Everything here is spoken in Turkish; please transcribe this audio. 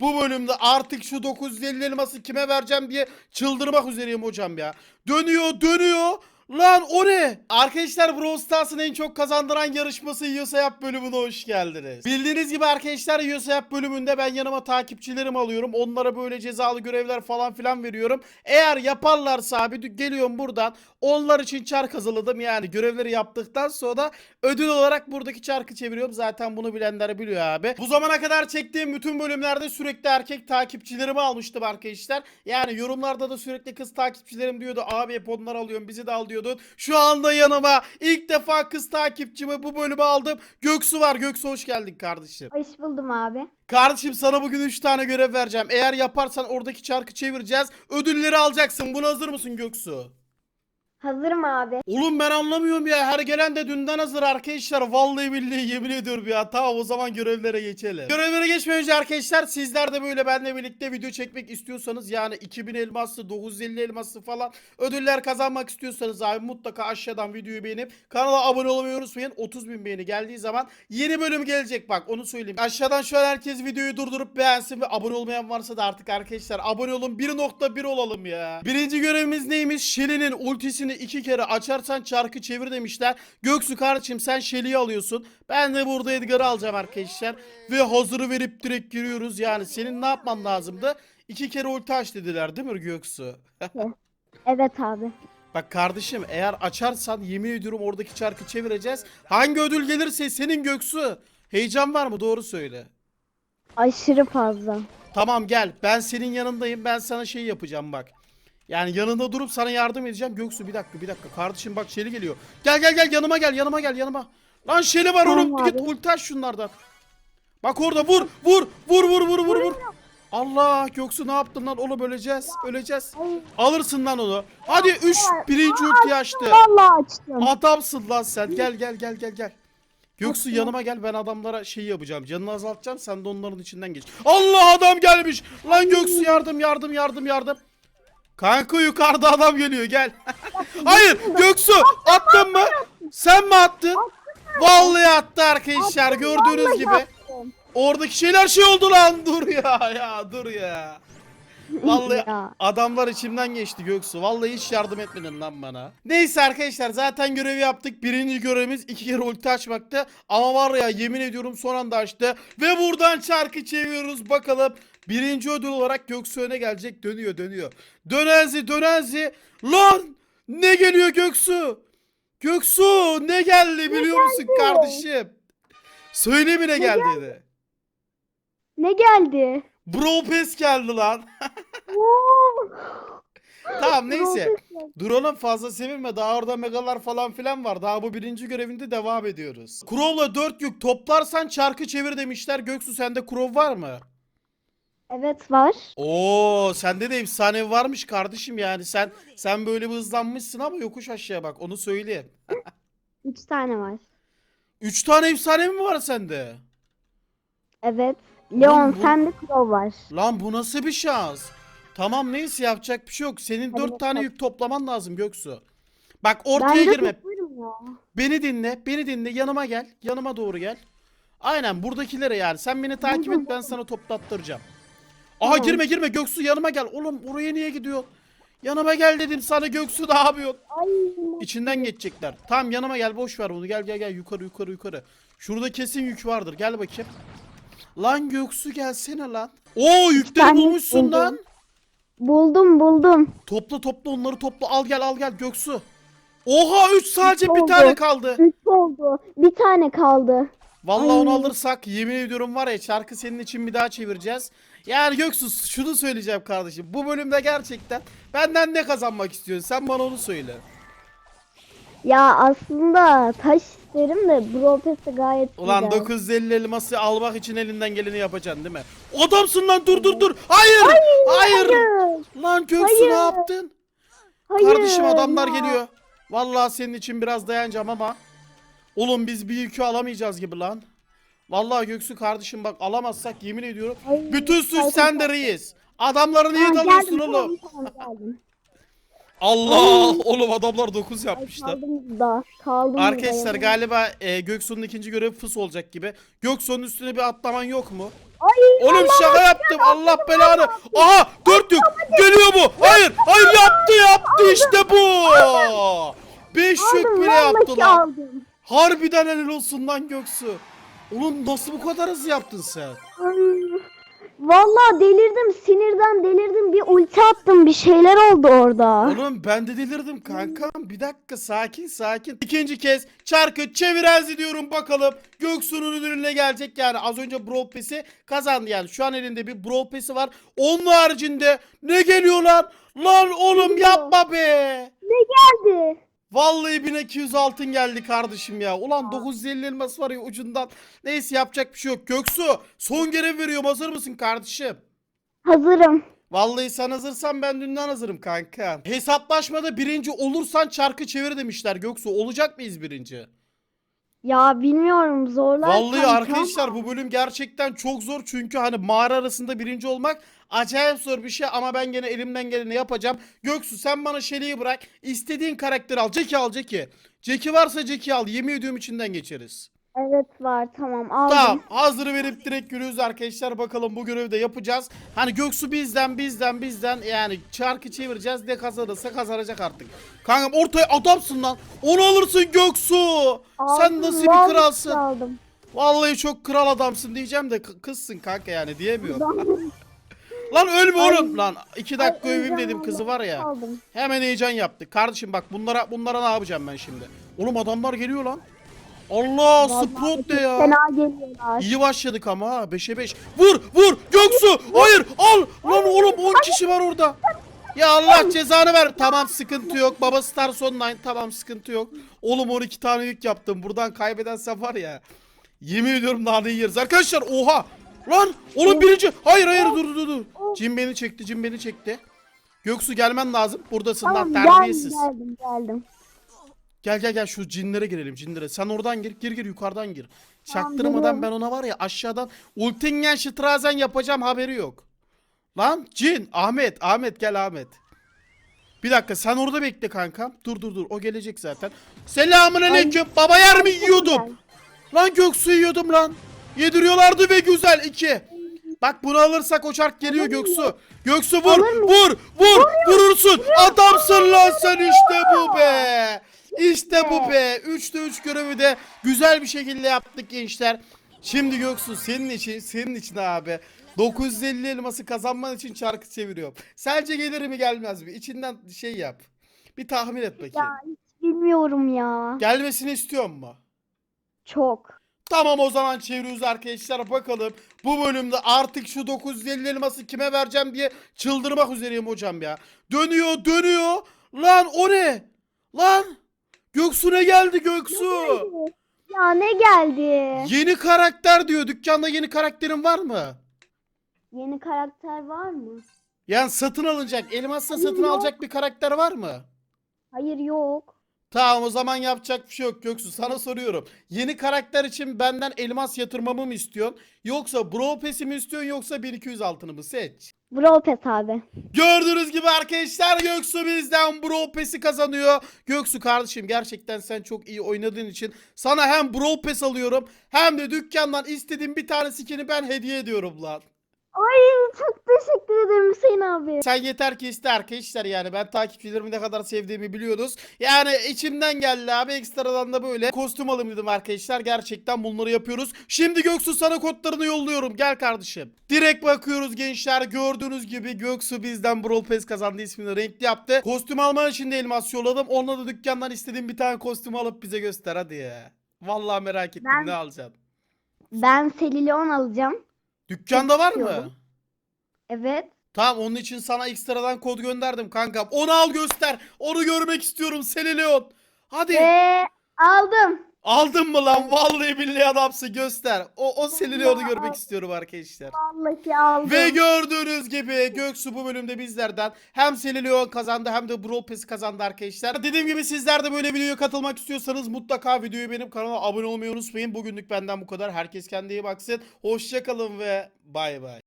Bu bölümde artık şu 950 elması kime vereceğim diye çıldırmak üzereyim hocam ya. Dönüyor dönüyor. Lan o ne? Arkadaşlar Brawl Stars'ın en çok kazandıran yarışması Yiyorsa bölümüne hoş geldiniz. Bildiğiniz gibi arkadaşlar Yiyorsa bölümünde ben yanıma takipçilerimi alıyorum. Onlara böyle cezalı görevler falan filan veriyorum. Eğer yaparlarsa abi geliyorum buradan. Onlar için çark hazırladım. Yani görevleri yaptıktan sonra ödül olarak buradaki çarkı çeviriyorum. Zaten bunu bilenler biliyor abi. Bu zamana kadar çektiğim bütün bölümlerde sürekli erkek takipçilerimi almıştım arkadaşlar. Yani yorumlarda da sürekli kız takipçilerim diyordu. Abi hep onları alıyorum bizi de al diyordun. Şu anda yanıma ilk defa kız takipçimi bu bölüme aldım. Göksu var. Göksu hoş geldin kardeşim. Hoş buldum abi. Kardeşim sana bugün 3 tane görev vereceğim. Eğer yaparsan oradaki çarkı çevireceğiz. Ödülleri alacaksın. Buna hazır mısın Göksu? Hazırım abi. Oğlum ben anlamıyorum ya. Her gelen de dünden hazır arkadaşlar. Vallahi billahi yemin ediyorum ya. Tamam o zaman görevlere geçelim. Görevlere geçmeden önce arkadaşlar sizler de böyle benimle birlikte video çekmek istiyorsanız yani 2000 elmaslı 950 elmaslı falan ödüller kazanmak istiyorsanız abi mutlaka aşağıdan videoyu beğenip kanala abone olmayı unutmayın. 30 bin beğeni geldiği zaman yeni bölüm gelecek bak onu söyleyeyim. Aşağıdan şu an herkes videoyu durdurup beğensin ve abone olmayan varsa da artık arkadaşlar abone olun 1.1 olalım ya. Birinci görevimiz neymiş? Shelly'nin ultisini iki kere açarsan çarkı çevir demişler. Göksu kardeşim sen Shelly'yi alıyorsun. Ben de burada Edgar'ı alacağım arkadaşlar. Ve hazırı verip direkt giriyoruz. Yani senin ne yapman lazımdı? İki kere ulti aç dediler değil mi Göksu? Evet abi. Bak kardeşim eğer açarsan yemin ediyorum oradaki çarkı çevireceğiz. Hangi ödül gelirse senin Göksu. Heyecan var mı? Doğru söyle. Aşırı fazla. Tamam gel. Ben senin yanındayım. Ben sana şey yapacağım bak. Yani yanında durup sana yardım edeceğim. Göksu bir dakika bir dakika. Kardeşim bak Şeli geliyor. Gel gel gel yanıma gel yanıma gel yanıma. Lan Şeli var Tamam oğlum. Git abi. ulti aç şunlardan. Bak orada vur vur vur vur vur vur vur. Allah Göksu ne yaptın lan oğlum öleceğiz öleceğiz. Alırsın lan onu. Hadi 3 birinci ulti açtı. Vallahi açtım. Adamsın lan sen. Gel gel gel gel gel. Göksu yanıma gel ben adamlara şey yapacağım. Canını azaltacağım sen de onların içinden geç. Allah adam gelmiş. Lan Göksu yardım yardım yardım yardım. Kanka yukarıda adam geliyor gel. Hayır Göksu attın mı? Sen mi attın? Vallahi attı arkadaşlar gördüğünüz gibi. Oradaki şeyler şey oldu lan dur ya ya dur ya. Vallahi Ya. adamlar içimden geçti Göksu. Vallahi hiç yardım etmedin lan bana. Neyse arkadaşlar zaten görevi yaptık. Birinci görevimiz iki kere ulti açmaktı. Ama var ya yemin ediyorum son anda açtı. Ve buradan çarkı çeviriyoruz bakalım. Birinci ödül olarak Göksu öne gelecek. Dönüyor dönüyor. Dönenzi dönenzi. Lan ne geliyor Göksu? Göksu ne geldi biliyor musun kardeşim? Söyle mi ne geldi? Ne geldi? Bro Pass geldi lan. Tamam neyse. Drone'un fazla sevinme. Daha orada megalar falan filan var. Daha bu birinci görevinde devam ediyoruz. Crow'la 4 yük toplarsan çarkı çevir demişler. Göksu sende Crow var mı? Evet var. Oo sende de efsane varmış kardeşim yani. Sen sen böyle bir hızlanmışsın ama yokuş aşağıya bak. Onu söyleyeyim. Üç tane var. 3 tane efsane mi var sende? Evet. Leon bu- sende Crow var. Lan bu nasıl bir şans? Tamam neyse yapacak bir şey yok. Senin Hadi 4 tane bakalım. yük toplaman lazım Göksu. Bak ortaya de girme. toplarım ya. Beni dinle, beni dinle. Yanıma gel. Yanıma doğru gel. Aynen buradakilere yani. Sen beni takip et ben sana toplattıracağım. Aha Tamam. girme girme Göksu yanıma gel. Oğlum oraya niye gidiyor? Yanıma gel dedim sana Göksu ne yapıyorsun? Ay. İçinden geçecekler. Tamam yanıma gel boş ver bunu. Gel gel gel yukarı yukarı yukarı. Şurada kesin yük vardır. Gel bakayım. Lan Göksu gelsene lan. Oo yükleri tane bulmuşsun buldum. lan. Buldum buldum. Topla topla onları topla. Al gel al gel Göksu. Oha 3 sadece bir oldu. tane kaldı. Üç oldu. Bir tane kaldı. Vallahi onu Ay. alırsak yemin ediyorum var ya çarkı senin için bir daha çevireceğiz. Yani Göksu şunu söyleyeceğim kardeşim. Bu bölümde gerçekten benden ne kazanmak istiyorsun? Sen bana onu söyle. Ya aslında taş isterim de Brawl Pass'te gayet Ulan güzel. 950 elması almak için elinden geleni yapacaksın değil mi? Adamsın lan dur dur dur. Hayır. Hayır. Hayır. Lan Hayır. ne yaptın? Hayır. Kardeşim adamlar ya. geliyor. Vallahi senin için biraz dayanacağım ama. Oğlum biz bir yükü alamayacağız gibi lan. Vallahi Göksu kardeşim bak alamazsak yemin ediyorum. Ay, Bütün suç sende reis. Adamları niye dalıyorsun oğlum? Allah oğlum adamlar 9 Ay, yapmışlar. kaldım burada Arkadaşlar ya. galiba e, Göksu'nun ikinci görevi fıs olacak gibi. Göksu'nun üstüne bir atlaman yok mu? Ay Oğlum şaka yaptım Allah belanı. Aha dört yok. Geliyor bu. Hayır hayır yaptı yaptı işte bu. Beş yük bile vallahi yaptı lan. aldım. Harbiden helal olsun lan Göksu. Oğlum nasıl bu kadar hızlı yaptın sen? Vallahi delirdim sinirden delirdim bir ulti attım bir şeyler oldu orada. Oğlum ben de delirdim kankam. Bir dakika sakin sakin. İkinci kez çarkı çevirenzi diyorum bakalım. Göksu'nun ödülüne gelecek yani. Az önce Brawl Pass'i kazandı yani. Şu an elinde bir Brawl Pass'i var. Onun haricinde ne geliyor lan? Lan oğlum Geliyor. yapma be. Geldi. Vallahi 1200 altın geldi kardeşim ya. Ulan 950 elmas var ya ucundan. Neyse yapacak bir şey yok. Göksu son görev veriyorum. Hazır mısın kardeşim? Hazırım. Vallahi sen hazırsan ben dünden hazırım kanka. Hesaplaşmada birinci olursan çarkı çevir demişler Göksu. Olacak mıyız birinci? Ya bilmiyorum zorlar. Vallahi kanka. arkadaşlar bu bölüm gerçekten çok zor. Çünkü hani mağara arasında birinci olmak acayip zor bir şey. Ama ben gene elimden geleni yapacağım. Göksu sen bana Shelly'i bırak. İstediğin karakteri al. Jackie al Jackie. Jackie varsa Jackie al. Yemin ediyorum içinden geçeriz. Evet var tamam aldım. Tamam hazır verip direkt yürüyoruz arkadaşlar bakalım bu görevi de yapacağız. Hani Göksu bizden bizden bizden yani çarkı çevireceğiz ne kazanırsa kazanacak artık. Kankam ortaya adamsın lan onu alırsın Göksu. Sen Aldım, nasıl vallahi bir kralsın. Aldım. Vallahi çok kral adamsın diyeceğim de kızsın kanka yani diyemiyorum. Lan ölme Ay. oğlum lan iki dakika Ay, öveyim dedim kızı var ya. Aldım. Hemen heyecan yaptı. Kardeşim bak bunlara bunlara ne yapacağım ben şimdi? Oğlum adamlar geliyor lan. Allah Vallahi Sprout ne ya? Fena geliyorlar. İyi başladık ama ha 5'e 5. Vur vur Göksu. Hayır al. Lan oğlum 10 kişi var orada. Ya Allah cezanı ver. Tamam sıkıntı yok. Baba Stars Online tamam sıkıntı yok. Oğlum 12 tane yük yaptım. Buradan kaybeden var ya. Yemin ediyorum naneyi yeriz. Arkadaşlar oha. Lan oğlum birinci. Hayır hayır dur dur dur. Cin beni çekti cin beni çekti. Göksu gelmen lazım. Buradasın lan terbiyesiz. geldim geldim. Gel gel gel şu cinlere girelim cinlere. Sen oradan gir gir gir yukarıdan gir. Tamam, Çaktırmadan geliyorum. ben ona var ya aşağıdan ultingen şıtrazen yapacağım haberi yok. Lan cin Ahmet Ahmet gel Ahmet. Bir dakika sen orada bekle kankam. Dur dur dur o gelecek zaten. Selamun aleyküm. Baba yer mi yiyordum? Lan Göksu yiyordum lan. Yediriyorlardı ve güzel iki. Bak bunu alırsak o çark geliyor Göksu. Göksu vur vur vur vurursun. Adamsın lan sen işte bu be. İşte bu be. 3'te 3 görevi de güzel bir şekilde yaptık gençler. Şimdi Göksu senin için senin için abi. 950 elması kazanman için çarkı çeviriyorum. Sence gelir mi gelmez mi? İçinden şey yap. Bir tahmin et bakayım. Ya hiç bilmiyorum ya. Gelmesini istiyor mu? Çok. Tamam o zaman çeviriyoruz arkadaşlar bakalım. Bu bölümde artık şu 950 elması kime vereceğim diye çıldırmak üzereyim hocam ya. Dönüyor dönüyor. Lan o ne? Lan. Göksu ne geldi Göksu? Ya ne geldi? Yeni karakter diyor. Dükkanda yeni karakterin var mı? Yeni karakter var mı? Yani satın alınacak. Elmasla satın alacak bir karakter var mı? Hayır yok. Tamam o zaman yapacak bir şey yok Göksu. Sana soruyorum. Yeni karakter için benden elmas yatırmamı mı istiyorsun? Yoksa Brawl Pass'i mi istiyorsun yoksa 1200 altını mı? Seç. Brawl Pass abi. Gördüğünüz gibi arkadaşlar Göksu bizden Brawl Pass'i kazanıyor. Göksu kardeşim gerçekten sen çok iyi oynadığın için sana hem Brawl Pass alıyorum hem de dükkandan istediğim bir tane skin'i ben hediye ediyorum lan. Ay çok teşekkür ederim Hüseyin abi. Sen yeter ki iste arkadaşlar yani ben takipçilerimi ne kadar sevdiğimi biliyorsunuz. Yani içimden geldi abi ekstradan da böyle kostüm alayım dedim arkadaşlar. Gerçekten bunları yapıyoruz. Şimdi Göksu sana kodlarını yolluyorum gel kardeşim. Direkt bakıyoruz gençler gördüğünüz gibi Göksu bizden Brawl Pass kazandı ismini renkli yaptı. Kostüm alman için de elmas yolladım. Onunla da dükkandan istediğim bir tane kostüm alıp bize göster hadi ya. Vallahi merak ettim Ben- ne alacaksın. Ben Selilion alacağım. Dükkanda var mı? Evet. Tamam onun için sana ekstradan kod gönderdim kankam. Onu al göster. Onu görmek istiyorum Seni Leon. Hadi. Ve aldım. Aldın mı lan? Vallahi billahi adamsın göster. O, o Leon'u görmek istiyorum arkadaşlar. Vallahi aldım. Ve gördüğünüz gibi Göksu bu bölümde bizlerden hem Seni Leon kazandı hem de Brawl Pass'i kazandı arkadaşlar. Dediğim gibi sizler de böyle videoya katılmak istiyorsanız mutlaka videoyu benim kanalıma abone olmayı unutmayın. Bugünlük benden bu kadar. Herkes kendine iyi baksın. Hoşçakalın ve bay bay.